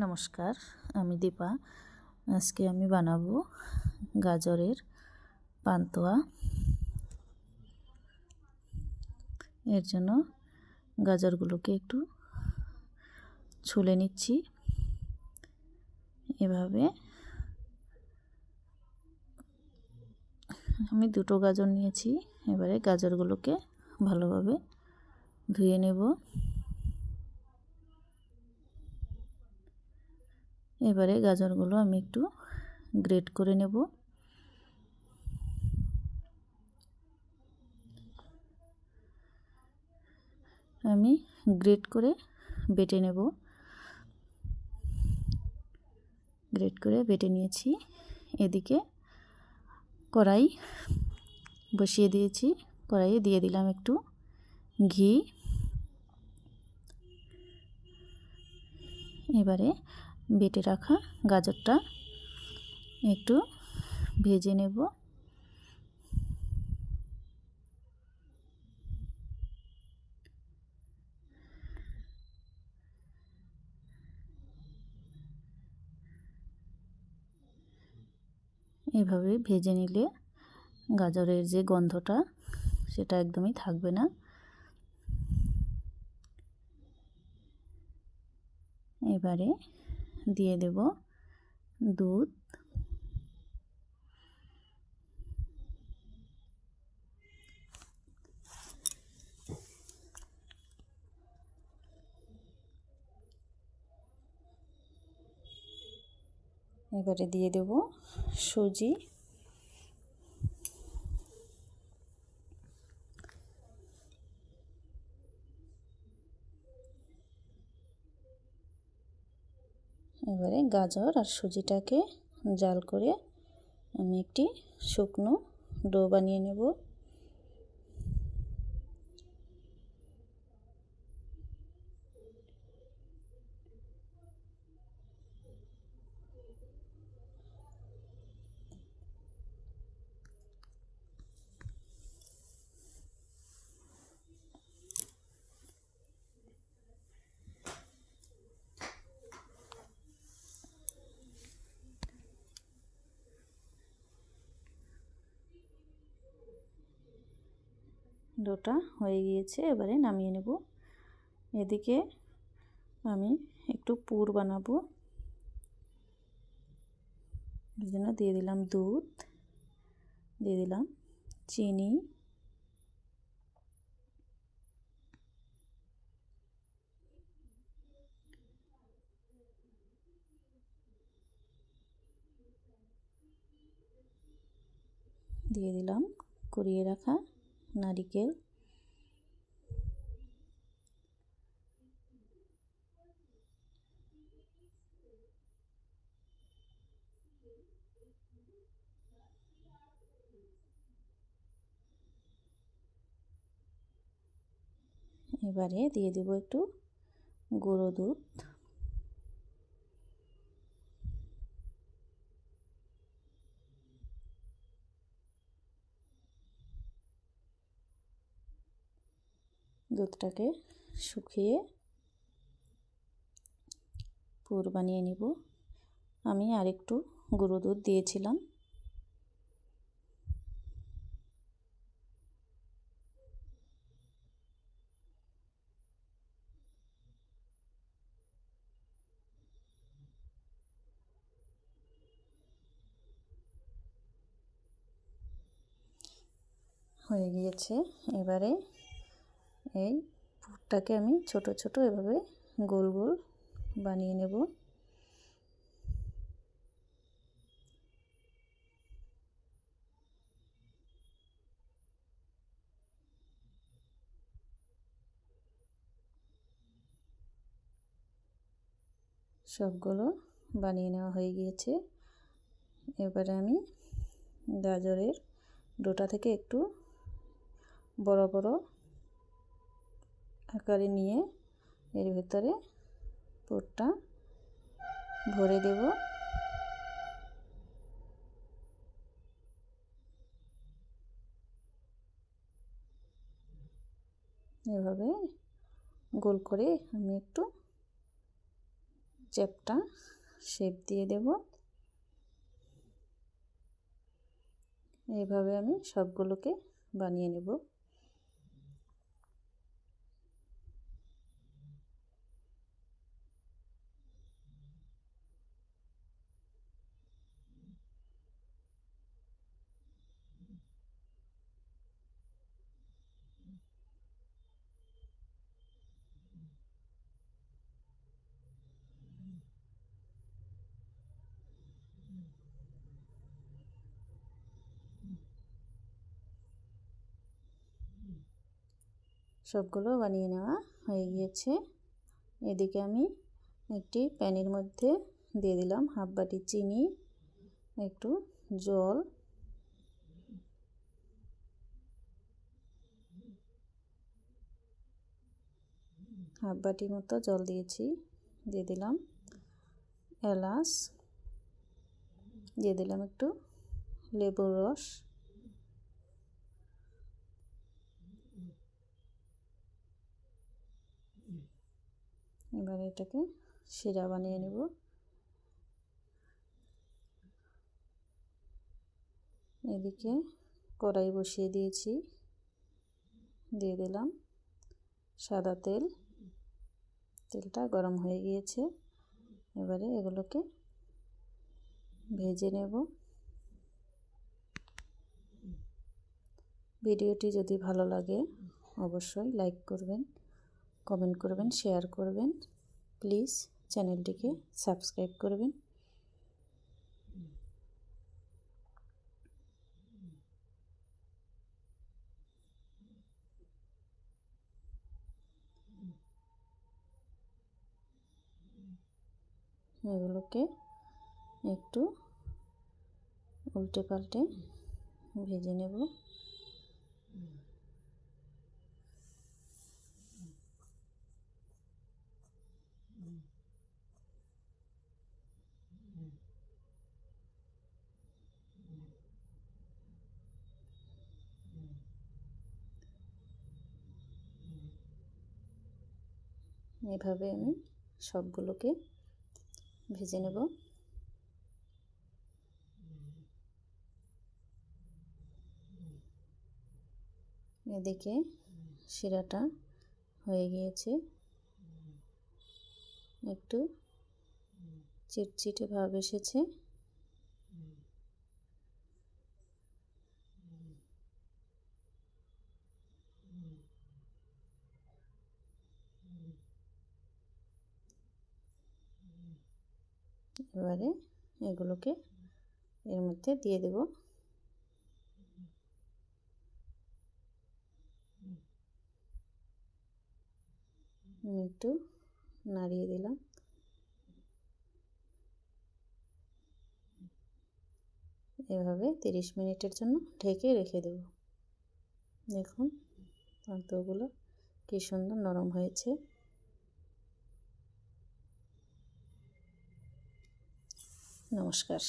নমস্কার, আমি দীপা। আজকে আমি বানাবো গাজরের পান্তুয়া। এর জন্য গাজরগুলোকে একটু ছুলে নিচ্ছি। এভাবে আমি দুটো গাজর নিয়েছি। এবারে গাজরগুলোকে ভালোভাবে ধুয়ে নেব। এবারে গাজরগুলো আমি একটু গ্রেট করে নেব। আমি গ্রেট করে বেটে নেব। গ্রেট করে বেটে নিয়েছি। এদিকে কড়াই বসিয়ে দিয়েছি। কড়াইয়ে দিয়ে দিলাম একটু ঘি। এবারে বেটে রাখা গাজরটা একটু ভেজে নেব। এভাবে ভেজে নিলে গাজরের যে গন্ধটা সেটা একদমই থাকবে না। এবারে দিয়ে দেব। দুধ। এবারে দিয়ে দেব সুজি। এবারে গাজর আর সুজিটাকে জাল করে আমি একটি শুকনো ডো বানিয়ে নেব। ডোটা হয়ে গিয়েছে, এবারে নামিয়ে নেব। এদিকে আমি একটু পুর বানাবো। এর জন্য দিয়ে দিলাম দুধ, দিয়ে দিলাম চিনি। দিয়ে দিলাম, কুড়িয়ে রাখা নারিকেল। এবারে দিয়ে দেব একটু গুঁড়ো দুধ। দুধটাকে শুকিয়ে পুর বানিয়ে নিব। আমি আরেকটু গুঁড়ো দুধ দিয়েছিলাম। হয়ে গিয়েছে। এবারে এই পুরটাকে আমি ছোট ছোট এভাবে গোল গোল বানিয়ে নেব। সবগুলো বানিয়ে নেওয়া হয়ে গিয়েছে। এবারে আমি গাজরের ডোটা থেকে একটু বড় বড় আকারে নিয়ে এর ভিতরে পুরটা ভরে দেব। এভাবে গোল করে আমি একটু চ্যাপটা শেপ দিয়ে দেব। এভাবে আমি সবগুলোকে বানিয়ে নেব। সবগুলো বানিয়ে নেওয়া হয়ে গিয়েছে। এদিকে আমি একটি প্যানের মধ্যে দিয়ে দিলাম হাফ বাটি চিনি, একটু জল, হাফ বাটি মতো জল দিয়েছি। দিয়ে দিলাম এলাচ, দিয়ে দিলাম একটু লেবুর রস। এবার এটাকে শিরা বানিয়ে নেব। এদিকে কড়াই বসিয়ে দিয়েছি। দিয়ে দিলাম সাদা তেল। তেলটা গরম হয়ে গিয়েছে। এবারে এগুলোকে ভেজে নেব। ভিডিওটি যদি ভালো লাগে, অবশ্যই লাইক করবেন। কমেন্ট করবেন শেয়ার করবেন প্লিজ চ্যানেলটিকে সাবস্ক্রাইব করবেন। এগুলোকে একটু উল্টে পাল্টে ভেজে নেব। এভাবে আমি সবগুলোকে ভেজে নেব। এদিকে শিরাটা হয়ে গিয়েছে। একটু চিটচিটে ভাব এসেছে। এবারে এগুলোকে এর মধ্যে দিয়ে দেব। একটু নাড়িয়ে দিলাম। এভাবে তিরিশ মিনিটের জন্য ঢেকে রেখে দেব। দেখুন পান্তগুলো কি সুন্দর নরম হয়েছে। নমস্কার।